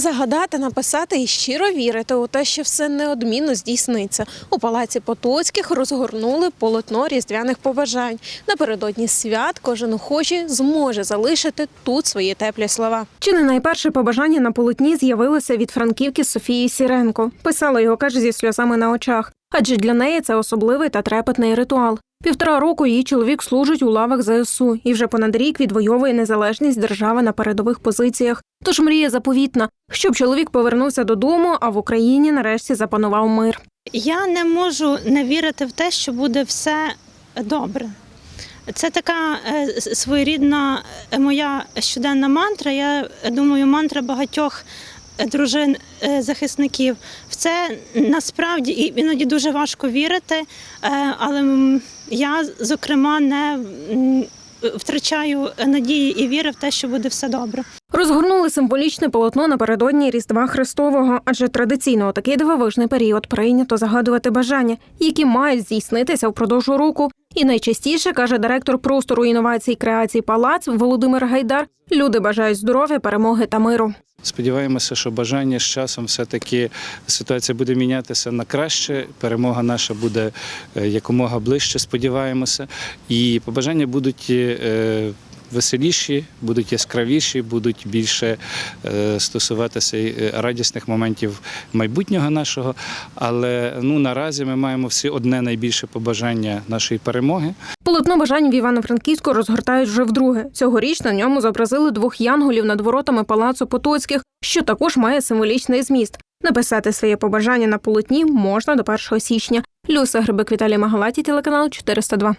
Загадати, написати і щиро вірити у те, що все неодмінно здійсниться. У палаці Потоцьких розгорнули полотно різдвяних побажань. Напередодні свят кожен охочий зможе залишити тут свої теплі слова. Чи не найперше побажання на полотні з'явилося від франківки Софії Сіренко. Писала його, каже, зі сльозами на очах. Адже для неї це особливий та трепетний ритуал. Півтора року її чоловік служить у лавах ЗСУ і вже понад рік відвоює незалежність держави на передових позиціях. Тож мріє заповітна, щоб чоловік повернувся додому, а в Україні нарешті запанував мир. Я не можу не вірити в те, що буде все добре. Це така е, своєрідна е, моя щоденна мантра. Я думаю, мантра багатьох дружин е, захисників. В це насправді іноді дуже важко вірити, е, але я, зокрема, не втрачаю надії і віри в те, що буде все добре. Розгорнули символічне полотно напередодні Різдва Христового, адже традиційно у такий дивовижний період прийнято загадувати бажання, які мають здійснитися впродовж року. І найчастіше каже директор простору інновацій креації Палац Володимир Гайдар. Люди бажають здоров'я, перемоги та миру. Сподіваємося, що бажання з часом все-таки ситуація буде мінятися на краще. Перемога наша буде е, якомога ближче, сподіваємося. І побажання будуть е, веселіші, будуть яскравіші, будуть більше е, стосуватися е, радісних моментів майбутнього нашого. Але ну наразі ми маємо всі одне найбільше побажання нашої перемоги. Полотно бажань в Івано-Франківську розгортають вже вдруге. Цьогоріч на ньому зобразили двох янголів над воротами палацу Потоцьких, що також має символічний зміст. Написати своє побажання на полотні можна до 1 січня. Люся Грибик Віталій Магалаті, телеканал 402.